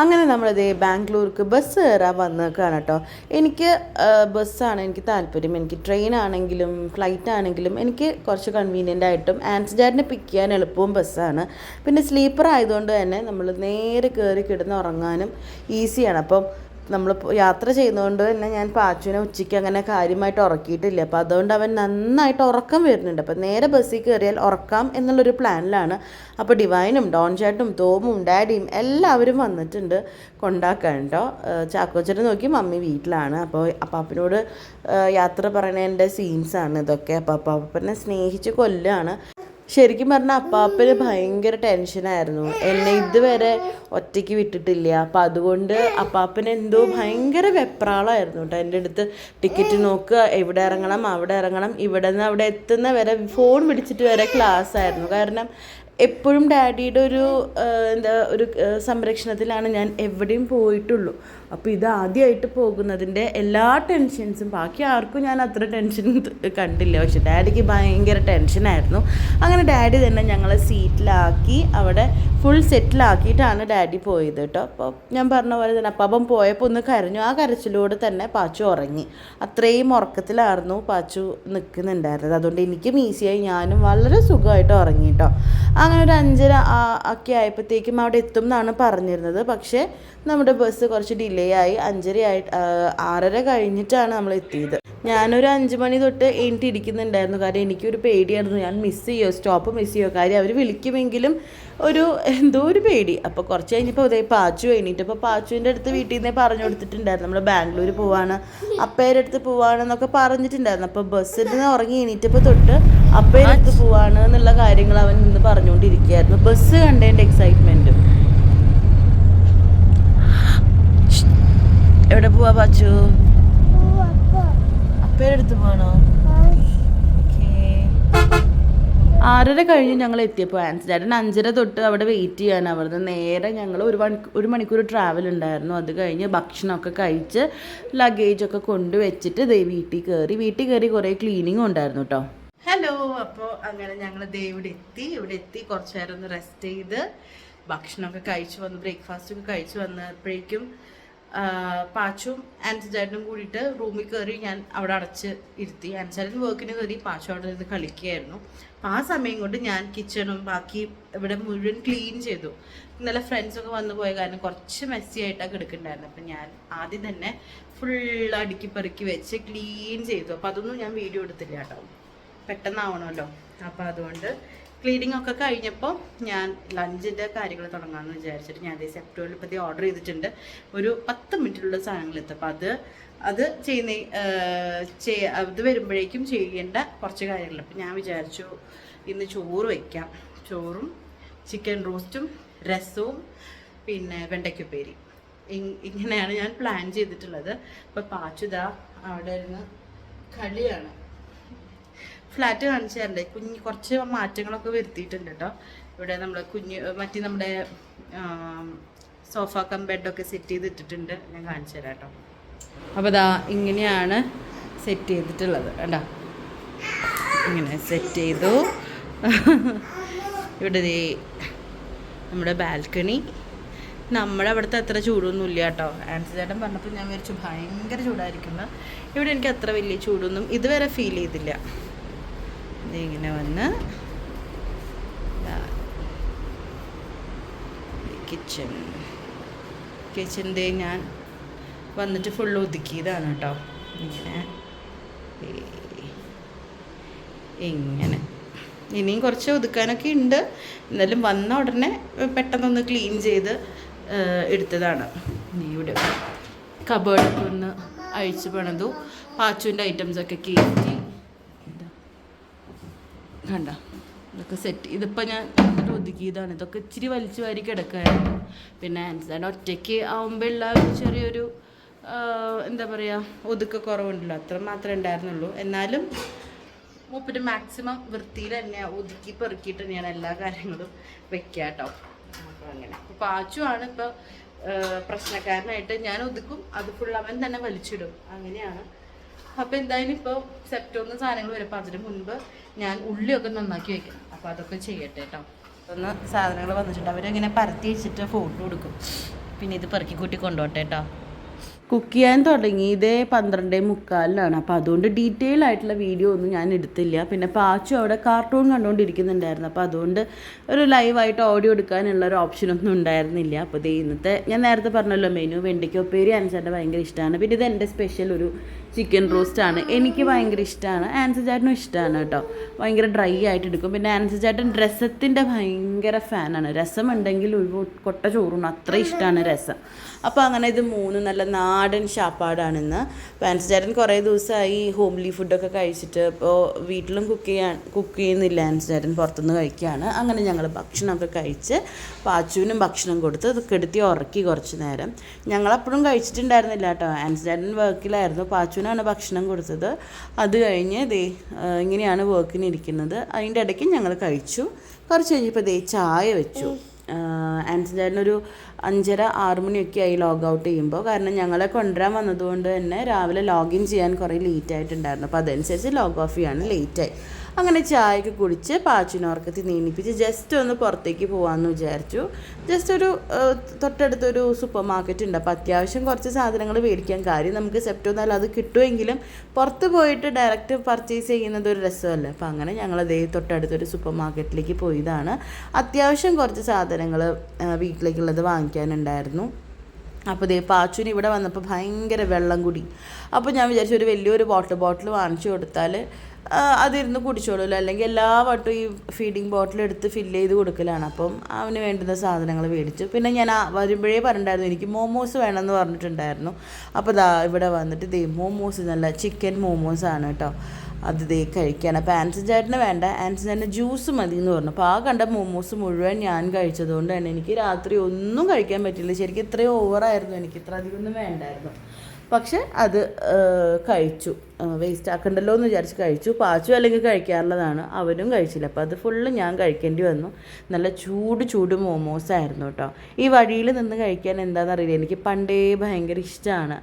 അങ്ങനെ നമ്മളിത് ബാംഗ്ലൂർക്ക് ബസ് കയറാൻ വന്നേക്കാണ് കേട്ടോ. എനിക്ക് ബസ്സാണ് എനിക്ക് താല്പര്യം. എനിക്ക് ട്രെയിൻ ആണെങ്കിലും ഫ്ലൈറ്റ് ആണെങ്കിലും എനിക്ക് കുറച്ച് കൺവീനിയന്റ് ആയിട്ടും ആൻസ് ഡാഡിനെ പിക്ക് ചെയ്യാൻ എളുപ്പവും ബസ്സാണ്. പിന്നെ സ്ലീപ്പർ ആയതുകൊണ്ട് തന്നെ നമ്മൾ നേരെ കയറി കിടന്ന് ഉറങ്ങാനും ഈസിയാണ് അപ്പം നമ്മൾ യാത്ര ചെയ്യുന്നതുകൊണ്ട് തന്നെ ഞാൻ പാച്ചുവിനെ ഉച്ചയ്ക്ക് അങ്ങനെ കാര്യമായിട്ട് ഉറക്കിയിട്ടില്ല. അപ്പോൾ അതുകൊണ്ട് അവൻ നന്നായിട്ട് ഉറക്കം വരുന്നുണ്ട്. അപ്പോൾ നേരെ ബസ്സിൽ കയറിയാൽ ഉറക്കാം എന്നുള്ളൊരു പ്ലാനിലാണ്. അപ്പോൾ ഡിവൈനും ഡോൺ ചേട്ടും തോമും ഡാഡിയും എല്ലാവരും വന്നിട്ടുണ്ട് കൊണ്ടാക്കാൻ കേട്ടോ ചാക്കോച്ചനെ നോക്കി മമ്മി വീട്ടിലാണ്. അപ്പോൾ അപ്പാപ്പനോട് യാത്ര പറയണതിന്റെ സീൻസാണ് ഇതൊക്കെ. അപ്പോൾ അപ്പാപ്പനെ സ്നേഹിച്ച് കൊല്ലാണ്. ശരിക്കും പറഞ്ഞാൽ അപ്പാപ്പന് ഭയങ്കര ടെൻഷനായിരുന്നു. എന്നെ ഇതുവരെ ഒറ്റയ്ക്ക് വിട്ടിട്ടില്ല. അപ്പം അതുകൊണ്ട് അപ്പാപ്പന് എന്തോ ഭയങ്കര വെപ്രാളമായിരുന്നു കേട്ടോ എന്റെ അടുത്ത് ടിക്കറ്റ് നോക്കുക എവിടെ ഇറങ്ങണം അവിടെ ഇറങ്ങണം ഇവിടെ നിന്ന് അവിടെ എത്തുന്ന വരെ ഫോൺ വിളിച്ചിട്ട് വരെ ക്ലാസ് ആയിരുന്നു. കാരണം എപ്പോഴും ഡാഡിയുടെ ഒരു എന്താ ഒരു സംരക്ഷണത്തിലാണ് ഞാൻ എവിടെയും പോയിട്ടുള്ളൂ. അപ്പോൾ ഇത് ആദ്യമായിട്ട് പോകുന്നതിന്റെ എല്ലാ ടെൻഷൻസും ബാക്കി ആർക്കും ഞാൻ അത്ര ടെൻഷൻ കണ്ടില്ല. പക്ഷെ ഡാഡിക്ക് ഭയങ്കര ടെൻഷനായിരുന്നു. അങ്ങനെ ഡാഡി തന്നെ ഞങ്ങളെ സീറ്റിലാക്കി അവിടെ ഫുൾ സെറ്റിലാക്കിയിട്ടാണ് ഡാഡി പോയത് കേട്ടോ. അപ്പോൾ ഞാൻ പറഞ്ഞ പോലെ തന്നെ അപ്പം പോയപ്പോൾ ഒന്ന് കരഞ്ഞു. ആ കരച്ചിലൂടെ തന്നെ പാച്ചു ഉറങ്ങി. അത്രയും ഉറക്കത്തിലായിരുന്നു പാച്ചു നിൽക്കുന്നുണ്ടായിരുന്നത് അതുകൊണ്ട് എനിക്കും ഈസിയായി. ഞാനും വളരെ സുഖമായിട്ട് ഉറങ്ങി കേട്ടോ. അങ്ങനെ ഒരു അഞ്ചര ഒക്കെ ആയപ്പോഴത്തേക്കും അവിടെ എത്തും എന്നാണ് പറഞ്ഞിരുന്നത്. പക്ഷേ നമ്മുടെ ബസ് കുറച്ച് ഡിലേ ആയി. അഞ്ചര ആയി ആറര കഴിഞ്ഞിട്ടാണ് നമ്മൾ എത്തിയത്. ഞാനൊരു അഞ്ച് മണി തൊട്ട് എണീറ്റ് ഇരിക്കുന്നുണ്ടായിരുന്നു. കാരണം എനിക്കൊരു പേടിയായിരുന്നു. ഞാൻ മിസ് ചെയ്യുമോ സ്റ്റോപ്പ് മിസ് ചെയ്യുമോ കാര്യം അവർ വിളിക്കുമെങ്കിലും ഒരു എന്തോ ഒരു പേടി. അപ്പോൾ കുറച്ച് കഴിഞ്ഞപ്പോൾ ഇതേ പാച്ചു എണീറ്റ്. അപ്പോൾ പാച്ചുവിന്റെ അടുത്ത് വീട്ടിൽ നിന്നേ പറഞ്ഞു കൊടുത്തിട്ടുണ്ടായിരുന്നു. നമ്മൾ ബാംഗ്ലൂർ പോവാണ്. അപ്പേരെ അടുത്ത് പോവാണെന്നൊക്കെ പറഞ്ഞിട്ടുണ്ടായിരുന്നു. അപ്പോൾ ബസ്സിൽ നിന്ന് ഉറങ്ങി എണീറ്റപ്പോൾ തൊട്ട് അപ്പേരെ അടുത്ത് പോവാണ് എന്നുള്ള കാര്യങ്ങൾ അവൻ നിന്ന് പറഞ്ഞുകൊണ്ടിരിക്കുകയായിരുന്നു. ബസ് കണ്ടതിന്റെ എക്സൈറ്റ്മെന്റും എവിടെ പോവാ പാച്ചു? അപ്പേരെ അടുത്ത് പോകണോ ആറര കഴിഞ്ഞ് ഞങ്ങൾ എത്തിയപ്പോൾ ആൻസ് ചേട്ടൻ അഞ്ചര തൊട്ട് അവിടെ വെയിറ്റ് ചെയ്യാൻ അവിടുന്ന് നേരെ ഞങ്ങൾ ഒരു മണി ഒരു മണിക്കൂർ ട്രാവൽ ഉണ്ടായിരുന്നു. അത് കഴിഞ്ഞ് ഭക്ഷണമൊക്കെ കഴിച്ച് ലഗേജൊക്കെ കൊണ്ടുവച്ചിട്ട് ദേ വീട്ടിൽ കയറി. വീട്ടിൽ കയറി കുറേ ക്ലീനിങ്ങും ഉണ്ടായിരുന്നു കേട്ടോ ഹലോ അപ്പോൾ അങ്ങനെ ഞങ്ങൾ ദേ ഇവിടെ എത്തി. ഇവിടെ എത്തി കുറച്ച് നേരം ഒന്ന് റെസ്റ്റ് ചെയ്ത് ഭക്ഷണമൊക്കെ കഴിച്ചു വന്ന് ബ്രേക്ക്ഫാസ്റ്റ് ഒക്കെ കഴിച്ചു വന്നപ്പോഴേക്കും പാച്ചും ആൻസിജാനും കൂടിയിട്ട് റൂമിൽ കയറി ഞാൻ അവിടെ അടച്ച് ഇരുത്തി. ആൻസിജാൻ വർക്കിന് കയറി പാച്ചു അവിടെ നിന്ന് കളിക്കുകയായിരുന്നു. അപ്പം ആ സമയം കൊണ്ട് ഞാൻ കിച്ചണും ബാക്കി ഇവിടെ മുഴുവൻ ക്ലീൻ ചെയ്തു. ഇന്നലെ ഫ്രണ്ട്സൊക്കെ വന്നു പോയ കാരണം കുറച്ച് മെസ്സി ആയിട്ടാണ് കിടക്കുന്നുണ്ടായിരുന്നു അപ്പം ഞാൻ ആദ്യം തന്നെ ഫുൾ അടുക്കി പെറുക്കി വെച്ച് ക്ലീൻ ചെയ്തു. അപ്പം അതൊന്നും ഞാൻ വീഡിയോ എടുത്തില്ല കേട്ടോ. പെട്ടെന്നാവണമല്ലോ. അപ്പോൾ അതുകൊണ്ട് ക്ലീനിങ് ഒക്കെ കഴിഞ്ഞപ്പോൾ ഞാൻ ലഞ്ചിന്റെ കാര്യങ്ങൾ തുടങ്ങാമെന്ന് വിചാരിച്ചിട്ട് ഞാൻ ഇപ്പോൾ ഓർഡർ ചെയ്തിട്ടുണ്ട്. ഒരു പത്ത് മിനിറ്റിലുള്ള സാധനങ്ങൾ എത്തും അപ്പോൾ അത് അത് ചെയ്യുന്ന ചെയ്യ അത് വരുമ്പോഴേക്കും ചെയ്യേണ്ട കുറച്ച് കാര്യങ്ങൾ. അപ്പം ഞാൻ വിചാരിച്ചു ഇന്ന് ചോറ് വയ്ക്കാം ചോറും ചിക്കൻ റോസ്റ്റും രസവും പിന്നെ വെണ്ടയ്ക്കുപ്പേരി ഇങ്- ഇങ്ങനെയാണ് ഞാൻ പ്ലാൻ ചെയ്തിട്ടുള്ളത്. അപ്പോൾ പാച്ചുത അവിടെ ഇരുന്ന് കളിയാണ്. ഫ്ലാറ്റ് കാണിച്ചു തരണ്ടേ? കുഞ്ഞ് കുറച്ച് മാറ്റങ്ങളൊക്കെ വരുത്തിയിട്ടുണ്ട് കേട്ടോ. ഇവിടെ നമ്മൾ കുഞ്ഞ് മറ്റേ നമ്മുടെ സോഫ കം ബെഡൊക്കെ സെറ്റ് ചെയ്തിട്ടിട്ടുണ്ട്. ഞാൻ കാണിച്ചു തരാം കേട്ടോ. അപ്പോൾ ദാ ഇങ്ങനെയാണ് സെറ്റ് ചെയ്തിട്ടുള്ളത് കേട്ടോ ഇങ്ങനെ സെറ്റ് ചെയ്തു. ഇവിടെ നമ്മുടെ ബാൽക്കണി നമ്മുടെ അവിടുത്തെ അത്ര ചൂടൊന്നും ഇല്ല കേട്ടോ. ആൻസി ചേട്ടൻ പറഞ്ഞപ്പോൾ ഞാൻ വിചാരിച്ചു ഭയങ്കര ചൂടായിരിക്കുന്നു ഇവിടെ എനിക്ക് അത്ര വലിയ ചൂടൊന്നും ഇതുവരെ ഫീൽ ചെയ്തില്ല. ദേ ഇങ്ങനെ വന്ന് കിച്ചൺ കിച്ചൺ ദേ ഞാൻ വന്നിട്ട് ഫുള്ള് ഒതുക്കിയതാണ് കേട്ടോ. ഇങ്ങനെ. ഇങ്ങനെ. ഇനിയും കുറച്ച് ഒതുക്കാനൊക്കെ ഉണ്ട്. എന്നാലും വന്ന ഉടനെ പെട്ടെന്നൊന്ന് ക്ലീൻ ചെയ്ത് എടുത്തതാണ്. ഇവിടെ കബേർഡൊക്കെ ഒന്ന് അഴിച്ച് പണിതു. പാച്ചുവിന്റെ ഐറ്റംസൊക്കെ കയറ്റി ഇതാ കണ്ട. ഇതൊക്കെ സെറ്റ് ഇതിപ്പോൾ ഞാൻ എന്നിട്ട് ഒതുക്കിയതാണ്. ഇതൊക്കെ ഇച്ചിരി വലിച്ചു വാരി കിടക്കുകയായിരുന്നു പിന്നെ ആൻസാന്റെ ഒറ്റയ്ക്ക് ഒരു ചെറിയൊരു എന്താ പറയുക ഒതുക്ക കുറവുണ്ടല്ലോ. അത്ര മാത്രമേ ഉണ്ടായിരുന്നുള്ളൂ. എന്നാലും മൂപ്പര് മാക്സിമം വൃത്തിയിൽ തന്നെ ഒതുക്കി പെറുക്കിയിട്ട് തന്നെയാണ് എല്ലാ കാര്യങ്ങളും വെക്കുക കേട്ടോ അങ്ങനെ. അപ്പോൾ പാച്ചുവാണ് ഇപ്പോൾ പ്രശ്നക്കാരനായിട്ട് ഞാൻ ഒതുക്കും. അത് ഫുൾ അവൻ തന്നെ വലിച്ചിടും. അങ്ങനെയാണ് അപ്പോൾ എന്തായാലും ഇപ്പോൾ സെപ്റ്റോന്ന് സാധനങ്ങൾ വരും. അതിന് മുൻപ് ഞാൻ ഉള്ളിയൊക്കെ നന്നാക്കി വെക്കണം അപ്പോൾ അതൊക്കെ ചെയ്യട്ടെ കേട്ടോ ഒന്ന് സാധനങ്ങൾ വന്നിട്ടുണ്ട്. അവരിങ്ങനെ പരത്തി വെച്ചിട്ട് ഫോട്ടോ കൊടുക്കും പിന്നെ ഇത് പെറുക്കി കൂട്ടി കൊണ്ടോട്ടെ കേട്ടോ കുക്ക് ചെയ്യാൻ തുടങ്ങി. ഇതേ പന്ത്രണ്ടേ മുക്കാലിലാണ് അപ്പോൾ അതുകൊണ്ട് ഡീറ്റെയിൽ ആയിട്ടുള്ള വീഡിയോ ഒന്നും ഞാൻ എടുത്തില്ല. പിന്നെ പാച്ചു അവിടെ കാർട്ടൂൺ കണ്ടുകൊണ്ടിരിക്കുന്നുണ്ടായിരുന്നു അപ്പോൾ അതുകൊണ്ട് ഒരു ലൈവായിട്ട് ഓഡിയോ എടുക്കാനുള്ള ഒരു ഓപ്ഷനൊന്നും ഉണ്ടായിരുന്നില്ല. അപ്പോൾ ഇത് ഇന്നത്തെ ഞാൻ നേരത്തെ പറഞ്ഞല്ലോ മെനു വെണ്ടയ്ക്ക ഉപ്പേരി അനുസരിച്ച് ഭയങ്കര ഇഷ്ടമാണ് പിന്നെ ഇത് എന്റെ സ്പെഷ്യൽ ഒരു ചിക്കൻ റോസ്റ്റാണ്. എനിക്ക് ഭയങ്കര ഇഷ്ടമാണ് ആൻസർ ചേട്ടനും ഇഷ്ടമാണ് കേട്ടോ. ഭയങ്കര ഡ്രൈ ആയിട്ട് എടുക്കും. പിന്നെ ആൻസർ ചേട്ടൻ രസത്തിന്റെ ഭയങ്കര ഫാനാണ്. രസം ഉണ്ടെങ്കിൽ ഒരു കൊട്ട ചോറുണ്ട് അത്ര ഇഷ്ടമാണ് രസം. അപ്പോൾ അങ്ങനെ ഇത് മൂന്ന് നല്ല നാടൻ ഷാപ്പാടാണെന്ന് അപ്പോൾ ചേട്ടൻ കുറേ ദിവസമായി ഹോംലി ഫുഡൊക്കെ കഴിച്ചിട്ട് ഇപ്പോൾ വീട്ടിലും കുക്ക് ചെയ്യാൻ കുക്ക് ചെയ്യുന്നില്ല ആൻസർ ചേട്ടൻ. പുറത്തുനിന്ന് കഴിക്കുകയാണ്. അങ്ങനെ ഞങ്ങൾ ഭക്ഷണമൊക്കെ കഴിച്ച് പാച്ചുവിനും ഭക്ഷണം കൊടുത്ത് അത് കെടുത്തി ഉറക്കി കുറച്ച് നേരം. ഞങ്ങളപ്പോഴും കഴിച്ചിട്ടുണ്ടായിരുന്നില്ല കേട്ടോ. ആൻസർ ചേട്ടൻ വർക്കിലായിരുന്നു പാച്ചുവിനാണ് ഭക്ഷണം കൊടുത്തത്. അത് കഴിഞ്ഞ് ദേ ഇങ്ങനെയാണ് വർക്കിന് ഇരിക്കുന്നത്. അതിന്റെ ഇടയ്ക്ക് ഞങ്ങൾ കഴിച്ചു. കുറച്ച് കഴിഞ്ഞപ്പോൾ ദേ ചായ വെച്ചു. ചേട്ടനൊരു അഞ്ചര ആറ് മണിയൊക്കെ ആയി ലോഗ് ഔട്ട് ചെയ്യുമ്പോൾ. കാരണം ഞങ്ങളെ കൊണ്ടുവരാൻ വന്നതുകൊണ്ട് തന്നെ രാവിലെ ലോഗിൻ ചെയ്യാൻ കുറേ ലേറ്റ് ആയിട്ടുണ്ടായിരുന്നു. അപ്പോൾ അതനുസരിച്ച് ലോഗ് ഓഫ് ചെയ്യാൻ ലേറ്റായി അങ്ങനെ ചായയൊക്കെ കുടിച്ച് പാച്ചിനോർക്കത്തി നീനിപ്പിച്ച് ജസ്റ്റ് ഒന്ന് പുറത്തേക്ക് പോകാമെന്ന് വിചാരിച്ചു. ജസ്റ്റ് ഒരു തൊട്ടടുത്തൊരു സൂപ്പർ മാർക്കറ്റ് ഉണ്ട്. അപ്പോൾ അത്യാവശ്യം കുറച്ച് സാധനങ്ങൾ മേടിക്കാൻ കാര്യം നമുക്ക് സെപ്റ്റോ എന്നാൽ അത് കിട്ടുമെങ്കിലും പുറത്ത് പോയിട്ട് ഡയറക്റ്റ് പർച്ചേസ് ചെയ്യുന്നത് ഒരു രസമല്ലേ. അപ്പോൾ അങ്ങനെ ഞങ്ങൾ അതേ തൊട്ടടുത്തൊരു സൂപ്പർ മാർക്കറ്റിലേക്ക് പോയതാണ്. അത്യാവശ്യം കുറച്ച് സാധനങ്ങൾ വീട്ടിലേക്കുള്ളത് വാങ്ങിക്കാനുണ്ടായിരുന്നു. അപ്പോൾ ദേ പാച്ചുന് ഇവിടെ വന്നപ്പോൾ ഭയങ്കര വെള്ളം കുടി. അപ്പോൾ ഞാൻ വിചാരിച്ചു ഒരു വലിയൊരു വാട്ടർ ബോട്ടിൽ വാങ്ങിച്ചു കൊടുത്താൽ അതിരുന്ന് കുടിച്ചോളൂല്ലോ അല്ലെങ്കിൽ എല്ലാ വട്ടവും ഈ ഫീഡിങ് ബോട്ടിൽ എടുത്ത് ഫില്ല് ചെയ്ത് കൊടുക്കലാണ്. അപ്പം അവന് വേണ്ടുന്ന സാധനങ്ങൾ മേടിച്ചു. പിന്നെ ഞാൻ വരുമ്പോഴേ പറഞ്ഞിട്ടുണ്ടായിരുന്നു എനിക്ക് മോമോസ് വേണമെന്ന് പറഞ്ഞിട്ടുണ്ടായിരുന്നു. അപ്പോൾ ദാ ഇവിടെ വന്നിട്ട് ദേ മോമോസ് നല്ല ചിക്കൻ മോമോസ് ആണ് കേട്ടോ. അത് ദേ കഴിക്കുകയാണ് അപ്പോൾ ആൻസൺ ചേട്ടന് വേണ്ട. ആൻസൺ ജ്യൂസ് മതി എന്ന് പറഞ്ഞു. അപ്പോൾ ആ കണ്ട മോമോസ് മുഴുവൻ ഞാൻ കഴിച്ചതുകൊണ്ട് തന്നെ എനിക്ക് രാത്രി ഒന്നും കഴിക്കാൻ പറ്റില്ല ശരിക്കും ഇത്രയും ഓവറായിരുന്നു എനിക്ക് ഇത്ര അധികം ഒന്നും വേണ്ടായിരുന്നു. പക്ഷെ അത് കഴിച്ചു. വേസ്റ്റ് ആക്കണ്ടല്ലോ എന്ന് വിചാരിച്ച് കഴിച്ചു. പാച്ചു അല്ലെങ്കിൽ കഴിക്കാറുള്ളതാണ്. അവരും കഴിച്ചില്ല. അപ്പോൾ അത് ഫുള്ള് ഞാൻ കഴിക്കേണ്ടി വന്നു. നല്ല ചൂട് ചൂട് മോമോസ് ആയിരുന്നു കേട്ടോ ഈ വഴിയിൽ നിന്ന് കഴിക്കാൻ എന്താണെന്ന് അറിയില്ല എനിക്ക് പണ്ടേ ഭയങ്കര ഇഷ്ടമാണ്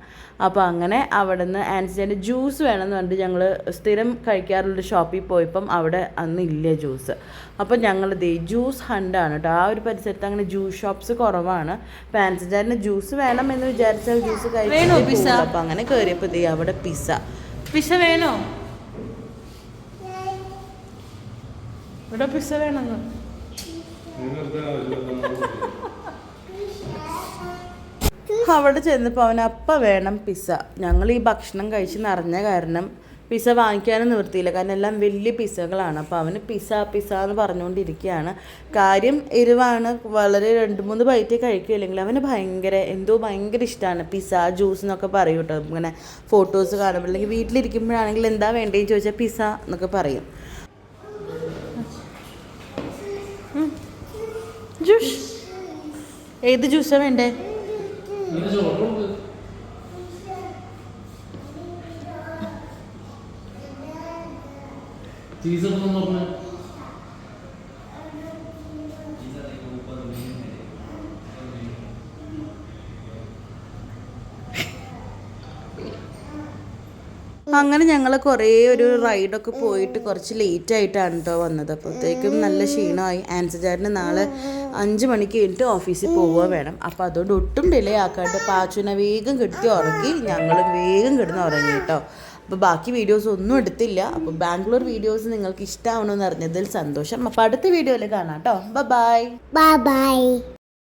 അപ്പോൾ അങ്ങനെ അവിടെ നിന്ന് ആൻസിന്റെ ജ്യൂസ് വേണമെന്ന് പറഞ്ഞിട്ട് ഞങ്ങൾ സ്ഥിരം കഴിക്കാറുള്ള ഷോപ്പിൽ പോയപ്പം അവിടെ അന്ന് ഇല്ല ജ്യൂസ് അപ്പോൾ ഞങ്ങൾ ദേ ജ്യൂസ് ഹണ്ടാണ് കേട്ടോ ആ ഒരു പരിസരത്ത് അങ്ങനെ ജ്യൂസ് ഷോപ്സ് കുറവാണ്. അപ്പോൾ ആൻസിന്റെ ജ്യൂസ് വേണം എന്ന് വിചാരിച്ചാൽ ജ്യൂസ് കഴിച്ചു? അപ്പോൾ അങ്ങനെ കയറിയപ്പോൾ ദേ അവിടെ പിസ്സ പിസ വേണോ? ഇവിടെ പിസ വേണമെന്ന്. അവിടെ ചെന്നപ്പോൾ അവൻ അപ്പം വേണം പിസ്സ. ഞങ്ങൾ ഈ ഭക്ഷണം കഴിച്ച് നിറഞ്ഞ കാരണം പിസ്സ വാങ്ങിക്കാനും നിവൃത്തിയില്ല. കാരണം എല്ലാം വലിയ പിസ്സകളാണ് അപ്പോൾ അവന് പിസ്സ പിസ്സ എന്ന് പറഞ്ഞുകൊണ്ടിരിക്കുകയാണ്. കാര്യം എരിവാണ്. വളരെ രണ്ട് മൂന്ന് ബൈറ്റ് കഴിക്കുകയില്ലെങ്കിൽ അവന് ഭയങ്കര എന്തോ ഭയങ്കര ഇഷ്ടമാണ് പിസ്സ ജ്യൂസ് എന്നൊക്കെ പറയും കേട്ടോ. ഇങ്ങനെ ഫോട്ടോസ് കാണുമ്പോൾ. അല്ലെങ്കിൽ വീട്ടിലിരിക്കുമ്പോഴാണെങ്കിൽ എന്താ വേണ്ടതെന്ന് ചോദിച്ചാൽ പിസ്സ എന്നൊക്കെ പറയും. ജ്യൂസ് ഏത് ജ്യൂസാണ് വേണ്ടേ? ചീസൊക്കെ പറഞ്ഞു. അങ്ങനെ ഞങ്ങൾ കുറേ ഒരു റൈഡൊക്കെ പോയിട്ട് കുറച്ച് ലേറ്റ് ആയിട്ടാണ് കേട്ടോ വന്നത്. അപ്പോഴത്തേക്കും നല്ല ക്ഷീണമായി. ആൻസജാറിന് നാളെ അഞ്ച് മണിക്ക് കഴിഞ്ഞിട്ട് ഓഫീസിൽ പോവുക വേണം. അപ്പോൾ അതുകൊണ്ട് ഒട്ടും ഡിലേ ആക്കാണ്ട് പാച്ചുവിനെ വേഗം കിടത്തി ഉറക്കി ഞങ്ങൾ വേഗം കിടന്ന് ഉറങ്ങി കേട്ടോ. അപ്പോൾ ബാക്കി വീഡിയോസ് ഒന്നും എടുത്തില്ല. അപ്പോൾ ബാംഗ്ലൂർ വീഡിയോസ് നിങ്ങൾക്ക് ഇഷ്ടമാവണമെന്ന് അറിഞ്ഞതിൽ സന്തോഷം. അപ്പോൾ അടുത്ത വീഡിയോയിൽ കാണാം കേട്ടോ ബൈ ബൈ bye.